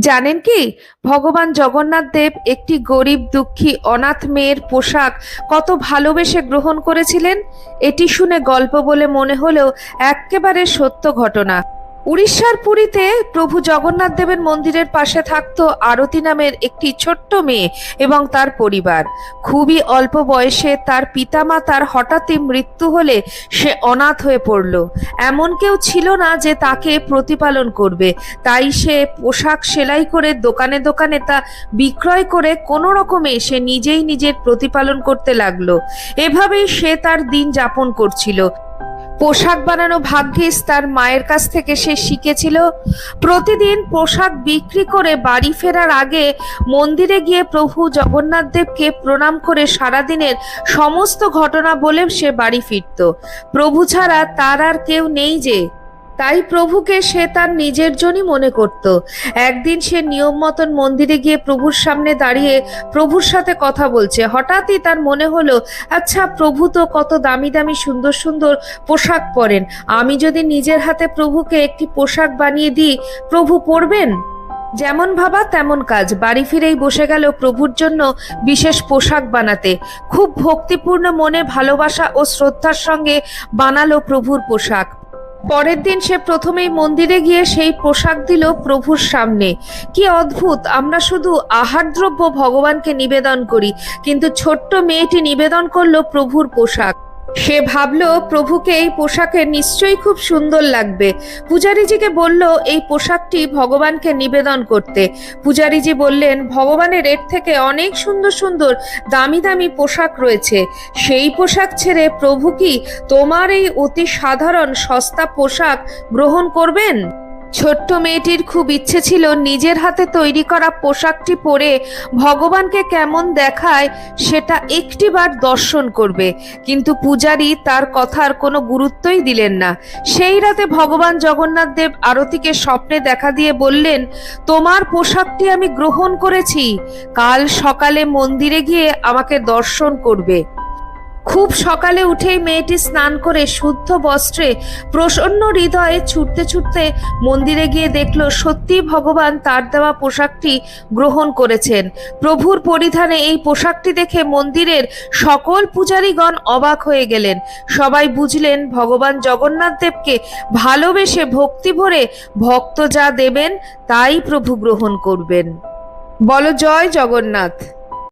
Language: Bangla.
জানেন কি? ভগবান জগন্নাথ দেব একটি গরিব, দুঃখী, অনাথ মেয়ের পোশাক কত ভালোবেসে গ্রহণ করেছিলেন? এটি শুনে গল্প বলে মনে হলেও একেবারে সত্য ঘটনা। উড়িষ্যার পুরীতে প্রভু জগন্নাথ দেবের মন্দিরের পাশে থাকত আরতি নামের একটি ছোট্ট মেয়ে এবং তার পরিবার। খুবই অল্প বয়সে তার পিতামাতার হঠাৎই মৃত্যু হলে সে অনাথ হয়ে পড়ল। এমন কেউ ছিল না যে তাকে প্রতিপালন করবে। তাই সে পোশাক সেলাই করে দোকানে দোকানে তা বিক্রয় করে কোনো রকমে সে নিজেই নিজের প্রতিপালন করতে লাগল। এভাবেই সে তার দিন যাপন করছিল। পোশাক বানানো ভাগ্যিস তার মায়ের কাছ থেকে সে শিখেছিল। প্রতিদিন পোশাক বিক্রি করে বাড়ি ফেরার আগে মন্দিরে গিয়ে প্রভু জগন্নাথ দেবকে প্রণাম করে সারাদিনের সমস্ত ঘটনা বলে সে বাড়ি ফিরত। প্রভু ছাড়া তার আর কেউ নেই যে তাই প্রভুকে সে তার নিজের জনই মনে করত। একদিন সে নিয়ম মতন মন্দিরে গিয়ে প্রভুর সামনে দাঁড়িয়ে প্রভুর সাথে কথা বলছে। হঠাৎই তার মনে হলো আচ্ছা প্রভু তো কত দামি দামি সুন্দর সুন্দর পোশাক পরেন। আমি যদি নিজের হাতে প্রভুকে একটি পোশাক বানিয়ে দিই, প্রভু পরবেন? যেমন ভাবা তেমন কাজ। বাড়ি ফিরেই বসে গেল প্রভুর জন্য বিশেষ পোশাক বানাতে। খুব ভক্তিপূর্ণ মনে ভালোবাসা ও শ্রদ্ধার সঙ্গে বানালো প্রভুর পোশাক। পরের দিন সে প্রথমেই মন্দিরে গিয়ে সেই পোশাক দিল প্রভুর সামনে। কি অদ্ভুত! আমরা শুধু আহার দ্রব্য ভগবানকে নিবেদন করি, কিন্তু ছোট্ট মেয়েটি নিবেদন করল প্রভুর পোশাক। সে ভাবল, প্রভুকে এই পোশাকে নিশ্চয়ই খুব সুন্দর লাগবে। পূজারীজিকে বলল, এই পোশাকটি ভগবানকে নিবেদন করতে। পূজারীজি বললেন, ভগবানের এর থেকে অনেক সুন্দর সুন্দর দামি দামি পোশাক রয়েছে। সেই পোশাক ছেড়ে প্রভু কি তোমার এই অতি সাধারণ সস্তা পোশাক গ্রহণ করবেন? ছোট্ট মেয়েটির খুব ইচ্ছে ছিল নিজের হাতে তৈরি করা পোশাকটি পরে ভগবানকে কেমন দেখায় সেটা একটিবার দর্শন করবে। কিন্তু পূজারী তার কথার কোনো গুরুত্বই দিলেন না। সেই রাতে ভগবান জগন্নাথ দেব আরতিকে স্বপ্নে দেখা দিয়ে বললেন, তোমার পোশাকটি আমি গ্রহণ করেছি। কাল সকালে মন্দিরে গিয়ে আমাকে দর্শন করবে। খুব সকালে উঠেই মেয়েটি স্নান করে শুদ্ধ বস্ত্রে, প্রসন্ন হৃদয়ে ছুটতে ছুটতে মন্দিরে গিয়ে দেখল সত্যি ভগবান তার দেওয়া পোশাকটি গ্রহণ করেছেন। প্রভুর পরিধানে এই পোশাকটি দেখে মন্দিরের সকল পূজারীগণ অবাক হয়ে গেলেন। সবাই বুঝলেন ভগবান জগন্নাথ দেবকে ভালোবেসে ভক্তি ভরে ভক্ত যা দেবেন, তাই প্রভু গ্রহণ করবেন। বলো জয় জগন্নাথ।